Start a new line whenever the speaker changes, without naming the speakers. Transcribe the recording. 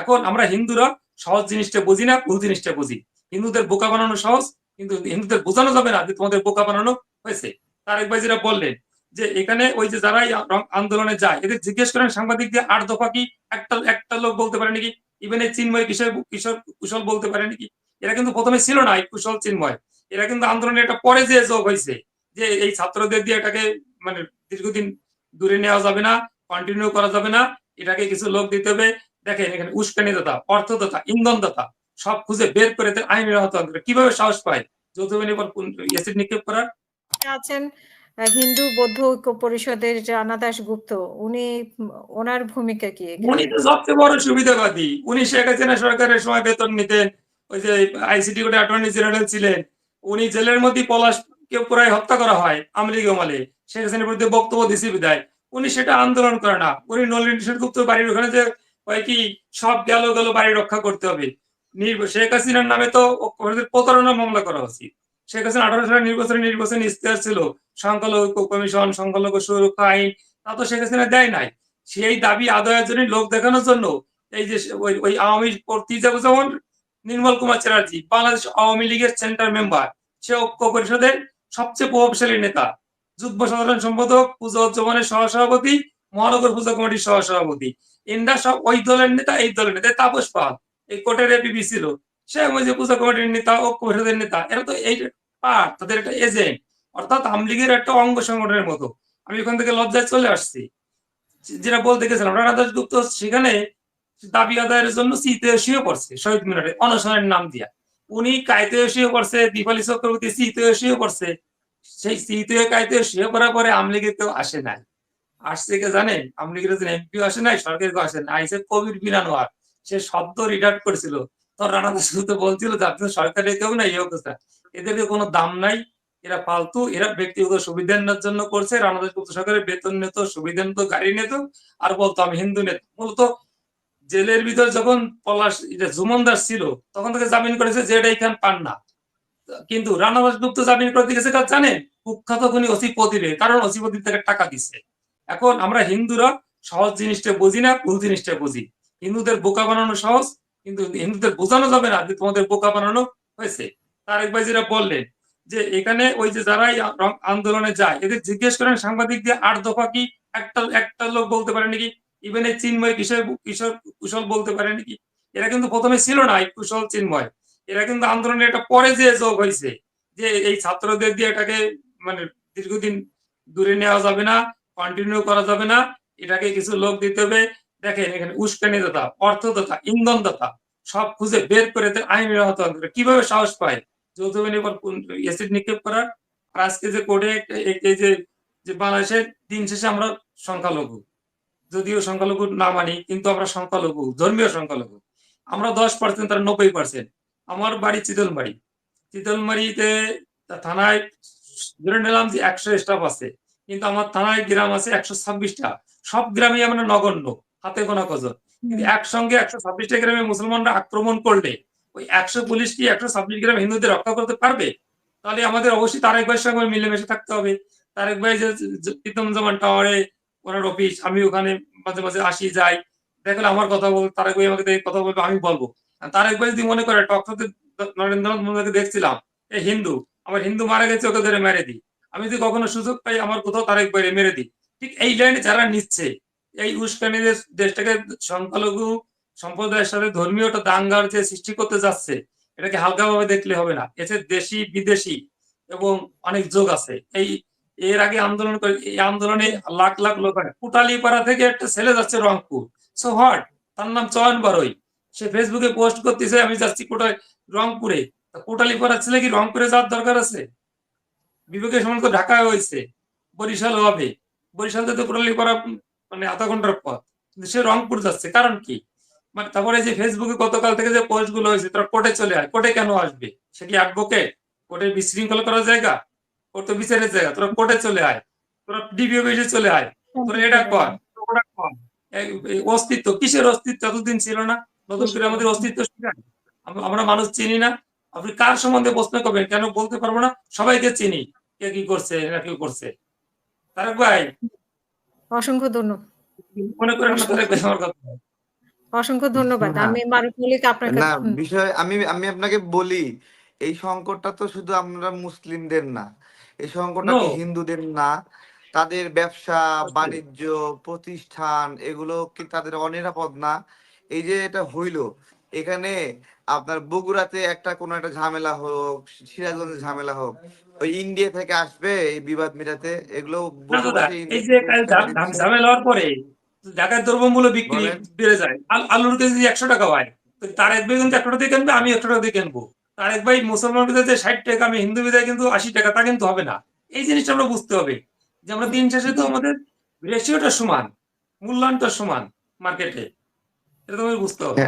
এখন আমরা হিন্দুরা সহজ জিনিসটা বুঝি না, ভুল জিনিসটা বুঝি। হিন্দুদের বোকা বানানো সহজ, কিন্তু হিন্দুদের বোঝানো যাবে না যে তোমাদের বোকা বানানো হয়েছে। তারেক ভাই যেটা বললেন যে এখানে ওই যে যারাই আন্দোলনে যায়, এদের জিজ্ঞেস করেন সাংবাদিকদের আট দফা কি একটা একটা লোক বলতে পারে নাকি? ইভেন এই চিন্ময় কিশোর কিশোর, কুশল বলতে পারে নাকি? এরা কিন্তু প্রথমে ছিল না এই কুশল, চিন্ময়। এরা কিন্তু আন্দোলনে এটা পরে যে যোগ হয়েছে, যে এই ছাত্রদের দিয়ে এটাকে মানে দীর্ঘদিন দূরে নেওয়া যাবে না কন্টিনিউ করা যাবে না, এটাকে কিছু লোক দিতে হবে। দেখেন এখানে উস্কানি দাতা অর্থদাতা ইন্ধন দাতা সব খুঁজে বের করে এদের আইনের আওতায় আনতে কীভাবে সাহস পায়? যৌথ বাহিনীর উপর এসিড নিক্ষেপ করার?
আছেন হিন্দু বৌদ্ধ ঐক্য পরিষদের রানা দাস গুপ্ত উনি ওনার ভূমিকা কি
উনি তো সবচেয়ে বড় সুবিধাবাদী। উনি শেখ হাসিনা সরকারের সময় বেতন নিতেন ওই যে আইসিটি কোর্টে অ্যাটর্নি জেনারেল ছিলেন। উনি জেলের মধ্যে পলাশ কেউ প্রায় হত্যা করা হয় আমলি আমলে। শেখ হাসিনার বিরুদ্ধে বক্তব্য দিছি বিদায়। উনি সেটা আন্দোলন করে না। উনি নলিন গুপ্ত বাড়ির ওখানে যে হয় কি সব গেল গেল বাড়ি রক্ষা করতে হবে। শেখ হাসিনার নামে তো প্রতারণা মামলা করা উচিত। শেখ হাসিনা আঠারো সালের নির্বাচনে নির্বাচন ইস্তেহার ছিল, সংখ্যালঘু কমিশন, সংখ্যালঘু সুরক্ষা আইন, তা তো শেখ হাসিনা দেয় নাই। সেই দাবি আদায়ের জন্য লোক দেখানোর জন্য এই যে ওই ওই আওয়ামী যেমন নির্মল কুমার চ্যাটার্জি, বাংলাদেশ আওয়ামী লীগের সেন্টার মেম্বার, সে ঐক্য পরিষদের সবচেয়ে প্রভাবশালী নেতা। যুগ্ম সাধারণ সম্পাদক পূজা উদযাপনের সহসভাপতি মহানগর পূজা কমিটির সহ সভাপতি এনরা সব ওই দলের নেতা, এই দলের নেতা। তাপস পাল, এই কোর্টের এপিবি ছিল। সে যে পূজা কমিটির নেতা ও পরিষদের নেতা। এরা তো এই পার্ট, তাদের একটা এজেন্ট অর্থাৎ আমলিগের একটা অঙ্গ সংগঠনের মতো। আমি ওখান থেকে লজ্জায় চলে আসছি। যেটা বলতে গেছিলাম রানা দাসগুপ্ত সেখানে দাবি আদায়ের জন্য সিতে শুয়ে পড়ছে শহীদ মিনারে অনশনের নাম দিয়া। উনি কায়তে শুয়ে পড়ছে দীপালি চক্রবর্তী সিতে শুয়ে পড়ছে সেই সিতে কায়তে শুয়ে পড়ার পরে আমলিগে কেউ আসে নাই। আসছে কে জানেন? এমপিও আসে নাই সরকার নাই। আইসে কবির সে শব্দ তো রানা বলছিল যে, আপনি কেউ না, এই অবস্থা। কোনো দাম নাই, এরা ফালতু এরা ব্যক্তিগত সুবিধা নেওয়ার জন্য করছে। রানা সরকারের বেতন নিত, সুবিধা নিত, গাড়ি নিত, আর বলতো, আমি হিন্দু নেতা। মূলত জেলের ভিতর যখন পলাশ জুমন দাস ছিল, তখন থেকে জামিন করেছে, যে এটা এখান পান না। কিন্তু রানা দাসগুপ্ত জামিন করতে গেছে কাজ জানেন? কুখ্যাত খুনি প্রদীপে কারণ প্রদীপ থেকে টাকা দিচ্ছে এখন আমরা হিন্দুরা সহজ জিনিসটা বুঝি না, ভুল জিনিসটা বুঝি। হিন্দুদের বোকা বানানো সহজ, কিন্তু হিন্দুদের বোঝানো যাবে না যে তোমাদের বোকা বানানো হয়েছে। তারেক ভাই যেটা বললেন যে এখানে ওই যে যারাই আন্দোলনে যায়, এদের জিজ্ঞেস করেন সাংবাদিকদের আট দফা কি একটা একটা লোক বলতে পারে নাকি? ইভেন এই চিন্ময় কিশোর কিশোর, কুশল বলতে পারে নাকি? এরা কিন্তু প্রথমে ছিল না কুশল, চিন্ময়। এরা কিন্তু আন্দোলনে এটা পরে যে যোগ হয়েছে, যে এই ছাত্রদের দিয়ে এটাকে মানে দীর্ঘদিন দূরে নেওয়া যাবে না কন্টিনিউ করা যাবে না। এটাকে কিছু লোক দিতে হবে। দেখেন এখানে উস্কানি দাতা অর্থদাতা ইন্ধন দাতা সব খুঁজে বের করে আইনের আওতায় কীভাবে সাহস পায়? যৌথ বাহিনীর উপর এসিড নিক্ষেপ করার আর আজকে যে কোর্টে এই যে যে বাংলাদেশের দিন শেষে আমরা সংখ্যালঘু। যদিও সংখ্যালঘু না মানি, কিন্তু আমরা সংখ্যালঘু, ধর্মীয় সংখ্যালঘু। আমরা দশ পার্সেন্ট তারা নব্বই পার্সেন্ট আমার বাড়ি চিতলমারি। চিতলমারিতে থানায় ধরে নিলাম যে একশো স্টাফ আছে। কিন্তু আমার থানায় গ্রাম আছে একশো ছাব্বিশটা। সব গ্রামে আমরা নগণ্য হাতে গোনা কজন। কিন্তু একসঙ্গে একশো ছাব্বিশটা গ্রামে মুসলমানরা আক্রমণ করলে ওই একশো পুলিশ কি একশো ছাব্বিশ গ্রাম হিন্দুদের রক্ষা করতে পারবে? তাহলে আমাদের অবশ্যই তারেক ভাইয়ের সঙ্গে মিলেমিশে থাকতে হবে। তারেক ভাই যে প্রীতম জামান টাওয়ারে ওনার অফিস আমি ওখানে মাঝে মাঝে আসি যাই। দেখলে আমার কথা বল তারেক ভাই আমাকে কথা বলবে আমি বলব। তারেক ভাই যদি মনে করে টকশোতে নরেন্দ্রনাথ মোদীকে দেখছিলাম এই হিন্দু আমার হিন্দু মারা গেছে ওকে ধরে মেরে দিই। আমি যদি কখনো সুযোগ পাই, আমার কোথাও তারেক ভাইরে মেরে দিই ঠিক এই লাইনে যারা নিচ্ছে, এই উস্কানিদের দেশটাকে সংখ্যালঘু সম্প্রদায়ের সাথে ধর্মীয় দাঙ্গার যে সৃষ্টি করতে যাচ্ছে, এটাকে হালকাভাবে দেখলে হবে না। এতে দেশি, বিদেশি এবং অনেক যোগ আছে। এই, এর আগে আন্দোলন করে, এই আন্দোলনে লাখ লাখ লোক কুটালিপাড়া থেকে একটা ছেলে যাচ্ছে রংপুর। সো হোয়াট তার নাম চয়ন বারই। সে ফেসবুকে পোস্ট করতেছে, আমি যাচ্ছি কোটায় রংপুরে। কোটালিপাড়া ছেলে কি রংপুরে যাওয়ার দরকার আছে? বিবেকের সমান তো ঢাকায় হয়েছে, বরিশাল হবে। বরিশাল থেকে কোটালিপাড়া মানে আধা ঘণ্টার পথ। কিন্তু সে রংপুর যাচ্ছে, কারণ কি? মানে তারপরে যে ফেসবুকে গতকাল থেকে যে পোস্টগুলো হয়েছে, তারা কোর্টে চলে আয়। কোর্টে কেন আসবে? সে কি অ্যাডভোকেট কোর্টে বিশৃঙ্খলা করার জায়গা? কোর্ট তো বিচারের জায়গা। তোরা কোর্টে চলে আয়। তোরা ডিবিও বেশি চলে আয়। তোরা এটা কর। কর অস্তিত্ব, কিসের অস্তিত্ব? এতদিন ছিল না। নতুন করে আমাদের অস্তিত্ব আমরা মানুষ চিনি না। আপনি কার সম্বন্ধে প্রশ্ন করবেন? কেন বলতে পারব না? সবাইকে চিনি। কে কি করছে না কেউ করছে? তারেক ভাই
অসংখ্য ধন্যবাদ।
মনে করেন না তারেক ভাই আমার কথা।
অসংখ্য ধন্যবাদ। আমি আপনার
না বিষয় আমি আমি আপনাকে বলি এই সংকটটা তো শুধু আমরা মুসলিমদের না। এই সংকটটা হিন্দুদের না। তাদের ব্যবসা বাণিজ্য প্রতিষ্ঠান এগুলো কি তাদের অনিরাপদ না? এই যে এটা হইল এখানে আপনার বগুড়াতে একটা কোনো একটা ঝামেলা হোক সিরাজগঞ্জে ঝামেলা হোক ওই ইন্ডিয়া থেকে আসবে এই বিবাদ মিটাতে এগুলো
এই যে ঝামেলা হওয়ার পরে ঢাকায় দ্রব্যমূল্য বিক্রি বেড়ে যায়। আলুর কেজি একশো টাকা হয় তার এক ভাই কিন্তু একশো টাকা দিয়ে কিনবে আমি একশো টাকা দিয়ে কিনবো। তার এক ভাই মুসলমান বিদায় যে ষাট টাকা আমি হিন্দু বিদায় কিন্তু আশি টাকা তা কিন্তু হবে না। এই জিনিসটা আমরা বুঝতে হবে যে আমরা দিন শেষে তো আমাদের রেশিওটা সমান মূল্যায়নটা সমান মার্কেটে। এটা তো আমাদের বুঝতে হবে।